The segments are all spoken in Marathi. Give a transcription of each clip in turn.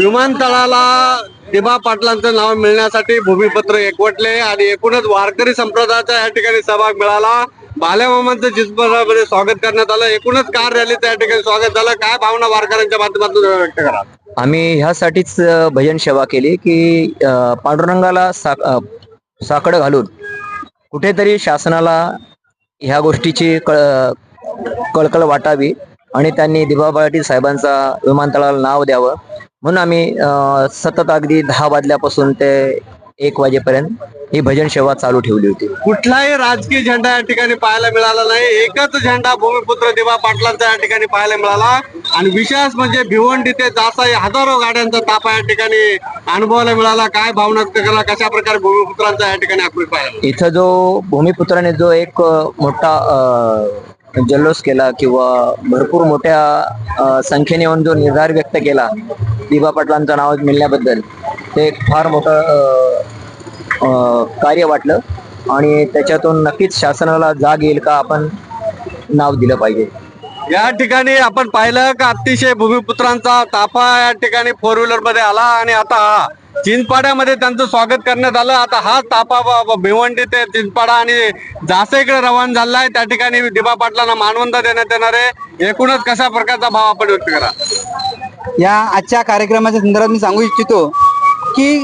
विमानतळाला दिबा पाटलांचं नाव मिळण्यासाठी भूमिपत्र एकवटले आणि एकूणच वारकरी संप्रदायाचा या ठिकाणी सहभाग मिळाला. बाल्यामामांचं जिजबरामध्ये स्वागत करण्यात आलं. एकूणच कार रॅलीचं या ठिकाणी स्वागत झालं. काय भावना वारकऱ्यांच्या माध्यमातून व्यक्त करा आम्ही ह्यासाठीच भजन सेवा केली की पांडुरंगाला साक साकडं घालून कुठेतरी शासनाला ह्या गोष्टीची कळ कळकळ वाटावी आणि त्यांनी दिबा पाटील साहेबांचा विमानतळाला नाव द्यावं. म्हणून आम्ही सतत अगदी दहा वाजल्यापासून ते एक वाजेपर्यंत ही भजन सेवा चालू ठेवली होती. कुठलाही राजकीय झेंडा या ठिकाणी पाहायला मिळाला नाही. एकच झेंडा भूमिपुत्र दिबा पाटलांचा या ठिकाणी पाहायला मिळाला. आणि विशेष म्हणजे भिवंडी ते जासाई हजारो गाड्यांचा ताफा या ठिकाणी अनुभवायला मिळाला. काय भावना कशा प्रकारे भूमिपुत्रांचा या ठिकाणी इथं जो भूमिपुत्राने जो एक मोठा जल्लोष केला किंवा भरपूर मोठ्या संख्येने येऊन जो निर्धार व्यक्त केला दिबा पाटलांचं नाव मिळण्याबद्दल ते एक फार मोठं कार्य वाटलं. आणि त्याच्यातून नक्कीच शासनाला जाग येईल का आपण नाव दिलं पाहिजे. या ठिकाणी आपण पाहिलं का अतिशय भूमिपुत्रांचा ताफा या ठिकाणी फोर व्हीलरमध्ये आला आणि आता हा चिंचपाड्यामध्ये त्यांचं स्वागत करण्यात आलं. आता हा ताफा भिवंडी ते चिंचपाडा आणि जासेकडे रवाना झाला आहे त्या ठिकाणी दिबा पाटलांना मानवंत देण्यात येणार आहे. एकूणच कशा प्रकारचा भाव आपण व्यक्त करा? या आजच्या कार्यक्रमाच्या संदर्भात मी सांगू इच्छितो की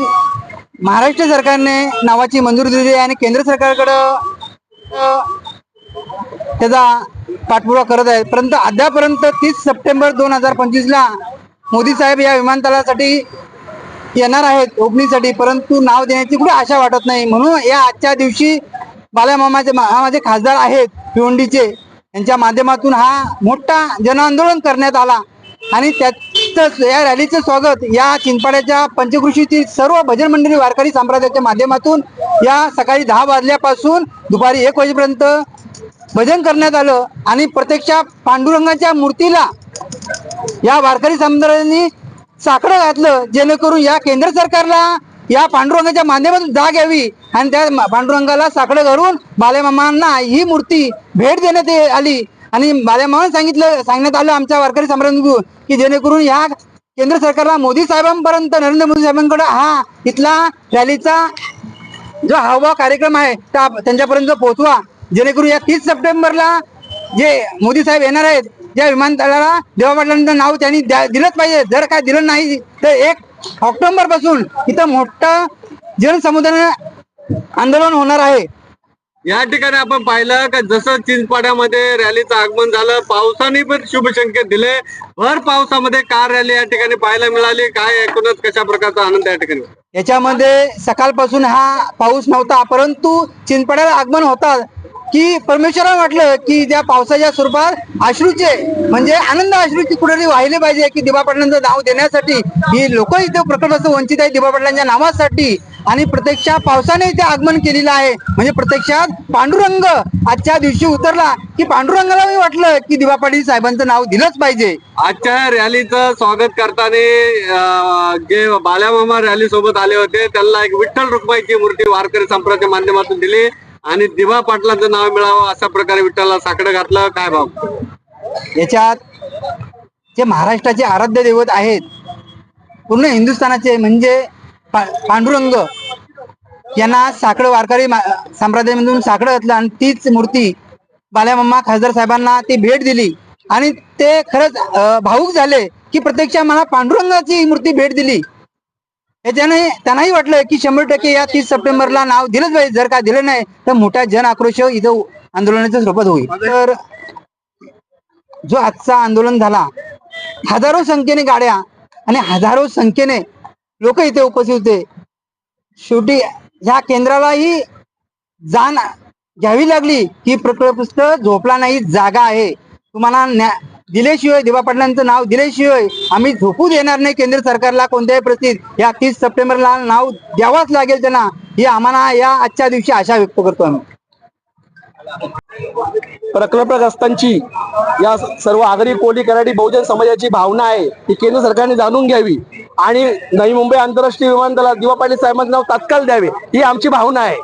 महाराष्ट्र सरकारने नावाची मंजुरी दिली आहे आणि केंद्र सरकारकडं त्याचा पाठपुरावा करत आहे. परंतु अद्यापर्यंत तीस सप्टेंबर दोन हजार पंचवीसला मोदी साहेब या विमानतळासाठी येणार आहेत ओपनिंगसाठी परंतु नाव देण्याची कुठे आशा वाटत नाही. म्हणून या आजच्या दिवशी बालामामाचे माझे खासदार आहेत भिवंडीचे यांच्या माध्यमातून हा मोठा जनआंदोलन करण्यात आला. आणि त्याचं या रॅलीचं स्वागत या चिंचपाड्याच्या पंचकृषीतील सर्व भजन मंडळी वारकरी संप्रदायाच्या माध्यमातून या सकाळी दहा वाजल्यापासून दुपारी एक वाजेपर्यंत भजन करण्यात आलं आणि प्रत्यक्षा पांडुरंगाच्या मूर्तीला या वारकरी समुदायांनी साकडं घातलं जेणेकरून या केंद्र सरकारला या पांडुरंगाच्या माध्यमातून जाग यावी आणि त्या पांडुरंगाला साकडं घालून बालेमामांना ही मूर्ती भेट देण्यात आली. आणि बालेमामांना सांगितलं सांगण्यात आलं आमच्या वारकरी सम्राटांकडून की जेणेकरून या केंद्र सरकारला मोदी साहेबांपर्यंत नरेंद्र मोदी साहेबांकडे हा इथला रॅलीचा जो हवा कार्यक्रम आहे त्या त्यांच्यापर्यंत पोहोचवा. जेणेकरून या तीस सप्टेंबरला जे मोदी साहेब येणार आहेत या विमानतळाला देवा पाटलांचं नाव त्यांनी द्या- दिलंच पाहिजे. जर काय दिलं नाही तर एक ऑक्टोबरपासून इथं मोठं जनसमुदाय आंदोलन होणार आहे. या ठिकाणी आपण पाहिलं का जसं चिंचपाड्यामध्ये रॅलीचं आगमन झालं पावसाने पण शुभसंकेत दिले. भर पावसामध्ये कार रॅली या ठिकाणी पाहायला मिळाली. काय एकूणच कशा प्रकारचा आनंद या ठिकाणी? याच्यामध्ये सकाळपासून हा पाऊस नव्हता परंतु चिंचपाड्याला आगमन होता की परमेश्वरा वाटलं की त्या पावसाच्या स्वरूपात अश्रूचे म्हणजे आनंद अश्रूचे कुठेतरी वाहिले पाहिजे की दिबा पाटलांचं नाव देण्यासाठी. ही लोक इथे प्रकट असं वंचित आहे दिबा पाटलांच्या नावासाठी. आणि प्रत्यक्षात पावसाने इथे आगमन केलेलं आहे. म्हणजे प्रत्यक्षात पांडुरंग आजच्या दिवशी उतरला की पांडुरंगालाही वाटलं की दिबा पाटील साहेबांचं नाव दिलंच पाहिजे. आजच्या रॅलीचं स्वागत करताना जे बाल्यामामा रॅली सोबत आले होते त्यांना एक विठ्ठल रुक्माईची मूर्ती वारकरी संप्रदायाच्या माध्यमातून दिली आणि दिवा पाटलांचं नाव मिळावं अशा प्रकारे विठ्ठलला साकडं घातलं. काय भाव? याच्यात जे महाराष्ट्राचे आराध्य दैवत आहेत पूर्ण हिंदुस्थानाचे म्हणजे पा- पांडुरंग यांना साकडं वारकरी संप्रदायामधून साकडं घातलं आणि तीच मूर्ती बाल्यामामा खासदार साहेबांना ती भेट दिली. आणि ते खरंच भाऊक भावुक झाले की प्रत्यक्ष मला पांडुरंगाची मूर्ती भेट दिली. याच्याने त्यांनाही वाटलं की शंभर टक्के या तीस सप्टेंबरला नाव दिलंच पाहिजे. जर का दिलं नाही तर मोठा जन आक्रोश इथं आंदोलनाच्या स्वरूपात होईल. तर जो आजचा आंदोलन झाला हजारो संख्येने गाड्या आणि हजारो संख्येने लोक इथे उपस्थित होते. शेवटी ह्या केंद्रालाही जाण घ्यावी लागली की प्रकल्पस्त झोपला नाही जागा आहे. तुम्हाला न्या दिल्याशिवाय देवा पाटलांचं नाव दिल्याशिवाय आम्ही झोपू देणार नाही केंद्र सरकारला कोणत्याही परिस्थितीत या तीस सप्टेंबरला नाव द्यावाच लागेल त्यांना. हे आम्हाला या आजच्या दिवशी आशा व्यक्त करतो आम्ही. प्रकल्पग्रस्तांची या सर्व आगरी कोली कराडी बहुजन समाजाची भावना आहे ही केंद्र सरकारने जाणून घ्यावी. आणि नवी मुंबई आंतरराष्ट्रीय विमानतळाला दिवा पाटील साहेबांचं नाव तात्काळ द्यावे ही आमची भावना आहे.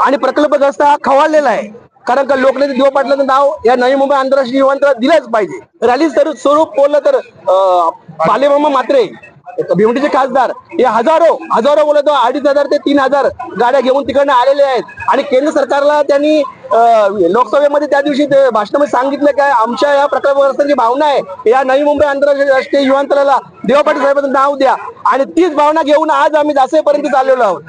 आणि प्रकल्पग्रस्त हा खवाळलेला आहे. कारण का लोकनेते दिवा पाटलाचं नाव या नवी मुंबई आंतरराष्ट्रीय विमानतळात दिलंच पाहिजे. रॅली स्वरूप बोललं तर अं, बालेमामा मात्रे भिवंडीचे खासदार हे हजारो हजारो बोलतो अडीच हजार ते तीन हजार गाड्या घेऊन तिकडनं आलेले आहेत. आणि केंद्र सरकारला त्यांनी लोकसभेमध्ये त्या दिवशी ते भाषणामध्ये सांगितलं काय आमच्या या प्रकल्पग्रस्तांची भावना आहे या नवी मुंबई आंतरराष्ट्रीय राष्ट्रीय विमानतळाला देवा पाटील साहेबांचं नाव द्या. आणि तीच भावना घेऊन आज आम्ही जासेपर्यंत चाललेलो आहोत.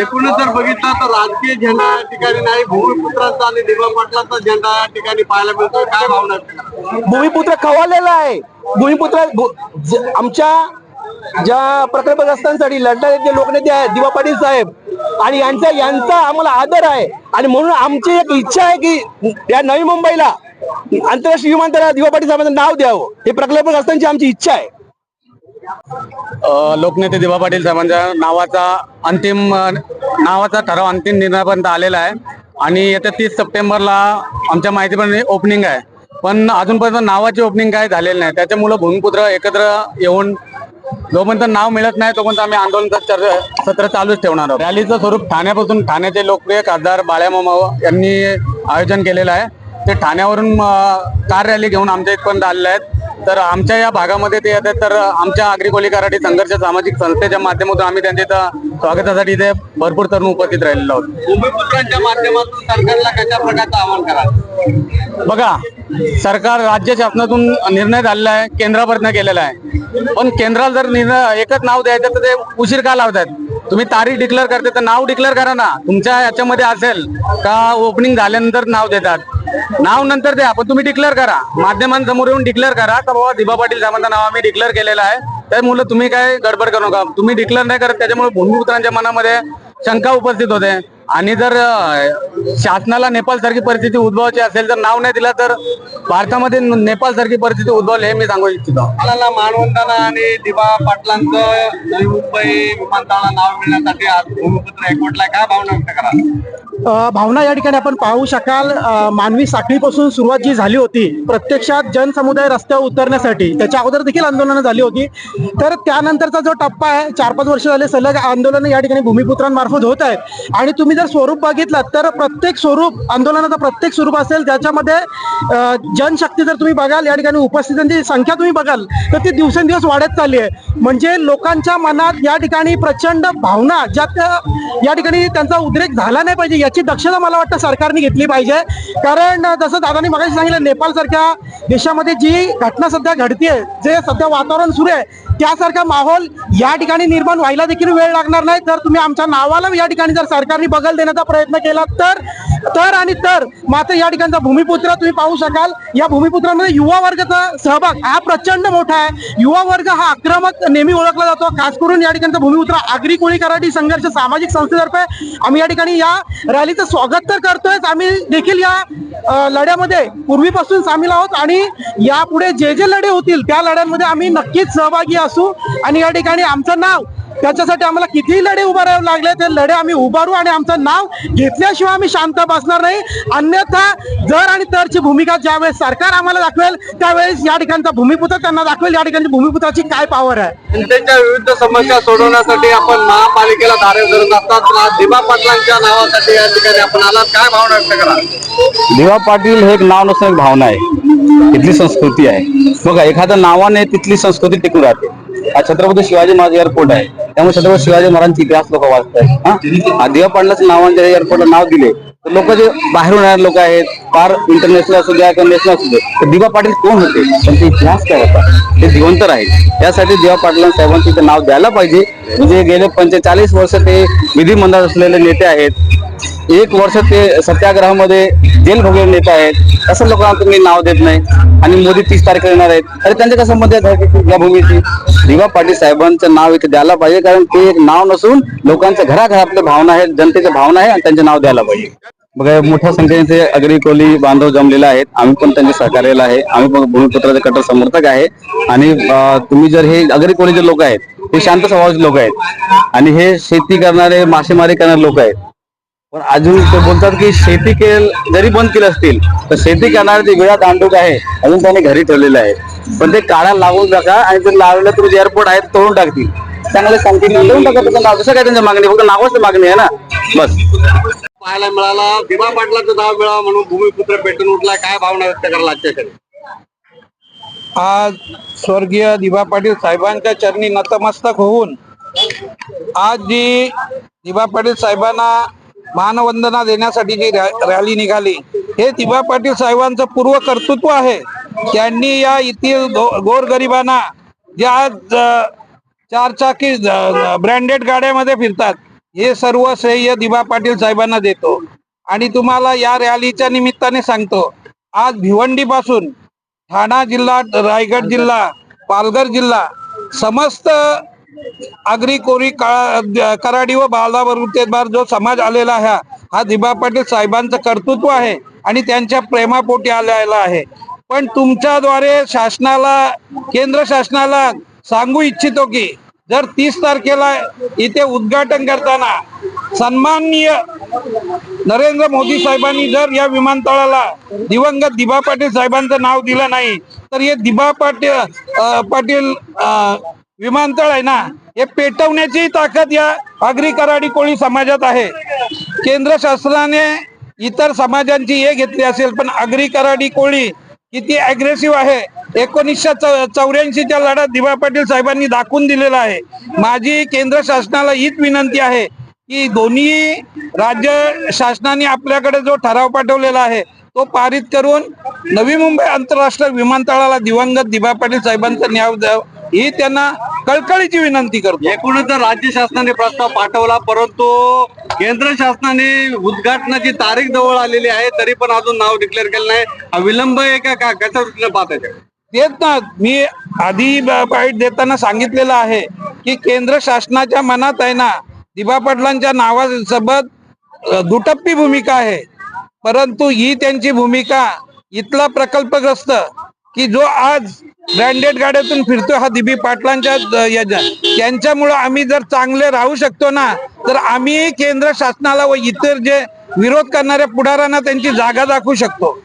एकूणच जर बघितलं तर राजकीय झेंडा या ठिकाणी नाही भूमिपुत्रांचा आणि दिवा पाटलांचा झेंडा या ठिकाणी पाहायला मिळतोय. काय भावना? भूमिपुत्र खवळलेला आहे. भूमिपुत्र आमच्या ज्या प्रकल्पग्रस्तांसाठी लढणारे जे लोकनेते आहेत दिवा पाटील साहेब आणि यांचा यांचा आम्हाला आदर आहे. आणि म्हणून आमची एक इच्छा आहे की या नवी मुंबईला आंतरराष्ट्रीय विमानतळाला दिवा पाटील साहेबांचं नाव द्यावं. हे प्रकल्पग्रस्तांची आमची इच्छा आहे. लोकनेते दिवा पाटील साहेबांच्या नावाचा अंतिम नावाचा ठराव अंतिम निर्णयापर्यंत आलेला आहे. आणि येत्या तीस सप्टेंबरला आमच्या माहितीप्रमाणे ओपनिंग आहे. पण अजूनपर्यंत नावाची ओपनिंग काय झालेली नाही. त्याच्यामुळे भूमिपुत्र एकत्र येऊन जोपर्यंत नाव मिळत नाही तोपर्यंत आम्ही आंदोलनाचं चर- सत्र चालूच ठेवणार आहोत. रॅलीचं स्वरूप ठाण्यापासून ठाण्याचे लोकप्रिय खासदार बाळ्यामामा यांनी आयोजन केलेलं आहे. ते ठाण्यावरून कार रॅली घेऊन आमच्या इथपर्यंत आलेले आहेत. तर आमच्या या भागामध्ये ते येतात तर आमच्या आगरी कोली कराठी संघर्ष सामाजिक संस्थेच्या माध्यमातून आम्ही त्यांच्या इथं स्वागतासाठी इथे भरपूर तरुण उपस्थित राहिलेलो आहोत. माध्यमातून सरकारला कशा प्रकारचं आवाहन करा बघा सरकार राज्य शासनातून निर्णय झालेला आहे केंद्रापर्यंत केलेला आहे. पण केंद्राला जर निर्णय एकच नाव द्यायचं तर ते उशीर का लावतात? तुम्ही तारीख डिक्लेअर करते तर नाव डिक्लेअर करा ना. तुमच्या याच्यामध्ये असेल का ओपनिंग झाल्यानंतर नाव देतात? नाव नंतर द्या पण तुम्ही डिक्लेअर करा. माध्यमांसमोर येऊन डिक्लेअर करा का बाबा दिबा पाटील साहेबांचं नाव आम्ही डिक्लेअर केलेलं आहे. त्यामुळे तुम्ही काय गडबड करू नका. तुम्ही डिक्लेअर नाही करत त्याच्यामुळे भूमिपुत्रांच्या मनामध्ये शंका उपस्थित होते. आणि जर शासनाला नेपाळ सारखी परिस्थिती उद्भवायची असेल तर नाव नाही दिलं तर भारतामध्ये नेपाळ सारखी परिस्थिती उद्भवली हे मी सांगू इच्छितो. मला मानवंताना आणि दिबा पाटलांचं नवी मुंबई विमानतळाला नाव मिळण्यासाठी आज भूमिपुत्र एकवटलाय काय भावना व्यक्त करा? भावना या ठिकाणी आपण पाहू शकाल मानवी साखळीपासून सुरुवात जी झाली होती प्रत्यक्षात जनसमुदाय रस्त्यावर उतरण्यासाठी त्याच्या अगोदर देखील आंदोलनं झाली होती. तर त्यानंतरचा जो टप्पा आहे चार पाच वर्ष झाले सलग आंदोलनं या ठिकाणी भूमिपुत्रांमार्फत होत आहेत. आणि तुम्ही जर स्वरूप बघितलं तर प्रत्येक स्वरूप आंदोलनाचं प्रत्येक स्वरूप असेल त्याच्यामध्ये अ, जनशक्ती जर तुम्ही बघाल या ठिकाणी उपस्थितांची संख्या तुम्ही बघाल तर ती दिवसेंदिवस वाढत चालली आहे. म्हणजे लोकांच्या मनात या ठिकाणी प्रचंड भावना ज्या त्या- या ठिकाणी त्यांचा उद्रेक झाला नाही पाहिजे याची दक्षता मला वाटतं सरकारने घेतली पाहिजे. कारण जसं दादानी मगाशी सांगितलं नेपाळसारख्या देशामध्ये जी घटना सध्या घडतीये जे सध्या वातावरण सुरू आहे त्यासारखा माहोल या ठिकाणी निर्माण व्हायला देखील वेळ लागणार नाही. तर तुम्ही आमच्या नावाला या ठिकाणी जर सरकारने बगल देण्याचा प्रयत्न केला तर तर आणि तर मात्र या ठिकाणचा भूमिपुत्र तुम्ही पाहू शकाल. या भूमिपुत्रामध्ये युवा वर्गाचा सहभाग हा प्रचंड मोठा आहे. युवा वर्ग हा आक्रमक नेहमी ओळखला जातो. खास करून या ठिकाणचा भूमिपुत्र आगरी कोळी कराटी संघर्ष सामाजिक संस्थेतर्फे आम्ही या ठिकाणी या रॅलीचं स्वागत तर करतोय आम्ही देखील या लढ्यामध्ये पूर्वीपासून सामील आहोत आणि यापुढे जे जे लढे होतील त्या लढ्यांमध्ये आम्ही नक्कीच सहभागी असू आणि या ठिकाणी आमचं नाव त्याच्यासाठी आम्हाला कितीही लढे उभारावे लागले ते लढे आम्ही उभारू आणि आमचं नाव घेतल्याशिवाय आम्ही शांत बसणार नाही. अन्यथा जर आणि तरची भूमिका ज्यावेळेस सरकार आम्हाला दाखवेल त्यावेळेस या ठिकाणचा भूमिपुत्र त्यांना दाखवेल. या ठिकाणची भूमिपुत्राची काय पॉवर आहे? जनतेच्या विविध समस्या सोडवण्यासाठी आपण महापालिकेला धारे धरत असतात दिबा पाटलांच्या नावासाठी या ठिकाणी आपण आलात. काय भावना व्यक्त करा? दिवा पाटील हे एक नाव नसून एक भावना आहे. तिथली संस्कृती आहे. बघा एखाद्या नावाने तिथली संस्कृती टिकून राहते. हा छत्रपती शिवाजी महाराज एअरपोर्ट आहे. त्यामुळे छत्रपती शिवाजी महाराजांचा इतिहास लोक वाचतात हा? हा दिवा नावाने त्या एअरपोर्टला नाव दिले. तर लोक जे बाहेरून येणारे लोक आहेत फार इंटरनॅशनल असू द्या किंवा नॅशनल असू दे तर दिवा पाटील कोण होते? त्यांचा इतिहास काय होता? ते जिवंत आहेत त्यासाठी दिवा पाटील साहेबांचं नाव द्यायला पाहिजे. म्हणजे गेले पंचेचाळीस वर्ष ते विधिमंडळात असलेले नेते आहेत. एक वर्ष ते सत्याग्रहामध्ये जेल भोगलेले नेते आहेत. असं लोकांना तुम्ही नाव देत नाही. आणि मोदी तीस तारखेला येणार आहेत. अरे त्यांच्या कसं आहे या भूमीची? दिवा पाटील साहेबांचं नाव इथे द्यायला पाहिजे. कारण ते एक नाव नसून लोकांच्या घराघरातल्या भावना आहेत जनतेच्या भावना आहे आणि त्यांचे नाव द्यायला पाहिजे. बघा मोठ्या संख्येने ते अग्री कोली बांधव जमलेले आहेत. आम्ही पण त्यांचे सहकार्याला आहे. आम्ही पण भूमिपुत्राचे कट्टर समर्थक आहे. आणि तुम्ही जर हे अग्री कोलीचे लोक आहेत हे शांत स्वभावाचे लोक आहेत. आणि हे शेती करणारे मासेमारी करणारे लोक आहेत. पण अजून ते बोलतात की शेती केल जरी बंद केलं असतील तर शेती करणारे ते विळा दांडूक आहे अजून त्यांनी घरी ठेवलेलं आहे. पण ते काढा लागून टाका आणि ते लावलं तर एअरपोर्ट आहे तोडून टाकतील. चांगले सांगतील. देऊन टाका त्याचं नाव दुसरं काय त्यांची मागणी? फक्त नावाच मागणी आहे ना? बस. पाहायला मिळाला दिवा पाटलाचा नाव मिळावा म्हणून भूमिपुत्र पेटून उठला काय भावना व्यक्त करायला आजच्याकडे? आज स्वर्गीय दिबा पाटील साहेबांच्या चरणी नतमस्तक होऊन आज जी दिबा पाटील साहेबांना मानवंदना देण्यासाठी जी रॅ- रॅली निघाली हे दिबा पाटील साहेबांचं पूर्व कर्तृत्व आहे. त्यांनी या येथील गोरगरिबांना ज्या आज चारचाकी ब्रँडेड गाड्यामध्ये फिरतात हे सर्व श्रेय दिबा पाटील साहेबांना देतो. आणि तुम्हाला या रॅलीच्या निमित्ताने सांगतो आज भिवंडी पासून ठाणा जिल्हा रायगड जिल्हा पालघर जिल्हा समस्त आगरी कोरी कराडी व बाळावर जो समाज आलेला आहे हा दिबा पाटील साहेबांचं कर्तृत्व आहे आणि त्यांच्या प्रेमापोटी आलेला आहे. पण तुमच्याद्वारे शासनाला केंद्र शासनाला सांगू इच्छितो की जर तीस तारखेला इथे उद्घाटन करताना सन्माननीय नरेंद्र मोदी साहेबांनी जर या विमानतळाला दिवंगत दिबा पाटील साहेबांचं नाव दिलं नाही तर हे दिबा पाटील पाटील विमानतळ आहे ना हे पेटवण्याची ताकद या आगरी कराडी कोळी समाजात आहे. केंद्र शासनाने इतर समाजांची हे घेतली असेल पण आगरी कराडी कोळी किती अग्रेसिव्ह आहे एकोणीसशे चौऱ्याऐंशीच्या लढ्यात दिवा पाटील साहेबांनी दाखवून दिलेला आहे. माझी केंद्र शासनाला हीच विनंती आहे की दोन्ही राज्य शासनाने आपल्याकडे जो ठराव पाठवलेला आहे तो पारित करून नवी मुंबई आंतरराष्ट्रीय विमानतळाला दिवंगत दिभा पाटील साहेबांचं न्याय द्यावं. ही त्यांना कळकळीची विनंती करतो. एकूणच राज्य शासनाने प्रस्ताव पाठवला परंतु केंद्र शासनाने उद्घाटनाची तारीख जवळ आलेली आहे तरी पण अजून नाव डिक्लेअर केलं नाही. हा विलंब आहे का का कशा दृष्टीने पाहताय तेच ना मी आधी बाईट देताना सांगितलेलं आहे की केंद्र शासनाच्या मनात आहे ना दिबा पाटलांच्या नावासोबत दुटप्पी भूमिका आहे. परंतु ही त्यांची भूमिका इथला प्रकल्पग्रस्त की जो आज ब्रँडेड गाड्यातून फिरतो हा दिबी पाटलांच्या द- त्यांच्यामुळं आम्ही जर चांगले राहू शकतो ना तर आम्ही केंद्र शासनाला व इतर जे विरोध करणाऱ्या पुढाऱ्यांना त्यांची जागा दाखवू शकतो.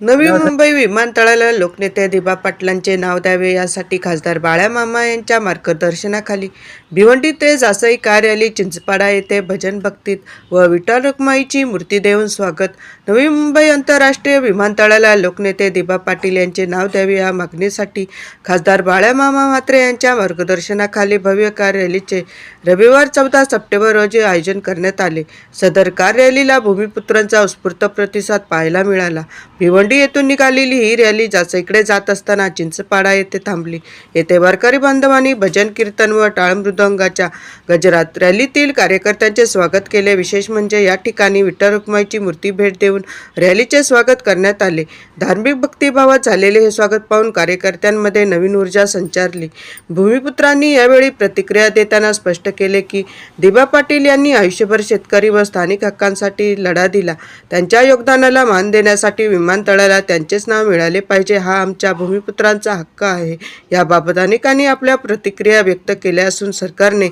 नवी मुंबई विमानतळाला लोकनेते दिबा पाटलांचे नाव द्यावे यासाठी खासदार बाळ्या मामा यांच्या मार्गदर्शनाखाली भिवंडी ते जासई कार रॅली चिंचपाडा येथे भजन भक्तीत व विठ्ठल रखुमाईची मूर्ती देऊन स्वागत. नवी मुंबई आंतरराष्ट्रीय विमानतळाला लोकनेते दिबा पाटील यांचे नाव द्यावे या मागणीसाठी खासदार बाळ्या मामा म्हात्रे यांच्या मार्गदर्शनाखाली भव्य कार रॅलीचे रविवार चौदा सप्टेंबर रोजी आयोजन करण्यात आले. सदर कार रॅलीला भूमिपुत्रांचा उत्स्फूर्त प्रतिसाद पाहायला मिळाला. भिवंडी येथून निघालेली ही रॅली जाचईकडे जात असताना चिंचपाडा येथे थांबली. येथे वारकरी बांधवांनी भजन कीर्तन व टाळमृदंगाच्या गजरात रॅलीतील कार्यकर्त्यांचे स्वागत केले. विशेष म्हणजे या ठिकाणी विठ्ठल रुक्माईची मूर्ती भेट देऊन रॅलीचे स्वागत करण्यात आले. धार्मिक भक्तिभावात झालेले हे स्वागत पाहून कार्यकर्त्यांमध्ये नवीन ऊर्जा संचारली. भूमिपुत्रांनी यावेळी प्रतिक्रिया देताना स्पष्ट केले की दिबा पाटील यांनी आयुष्यभर शेतकरी व स्थानिक हक्कांसाठी लढा दिला. त्यांच्या योगदानाला मान देण्यासाठी विमानतळ मंडळाला त्यांचेच नाव मिळाले पाहिजे. हा आमच्या भूमिपुत्रांचा हक्क आहे. याबाबत अनेकांनी आपल्या प्रतिक्रिया व्यक्त केल्या असून सरकारने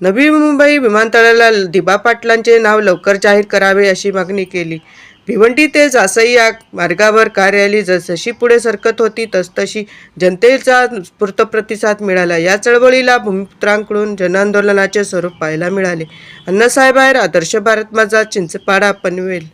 नवी मुंबई विमानतळाला दिबा पाटलांचे नाव लवकर जाहीर करावे अशी मागणी केली. भिवंडी ते जासई या मार्गावर कार्यालय रॅली जसजशी पुढे सरकत होती तसतशी जनतेचा स्फूर्त प्रतिसाद मिळाला. या चळवळीला भूमिपुत्रांकडून जनआंदोलनाचे स्वरूप पाहायला मिळाले. अण्णासाहेब आदर्श भारत माझा चिंचपाडा पनवेल.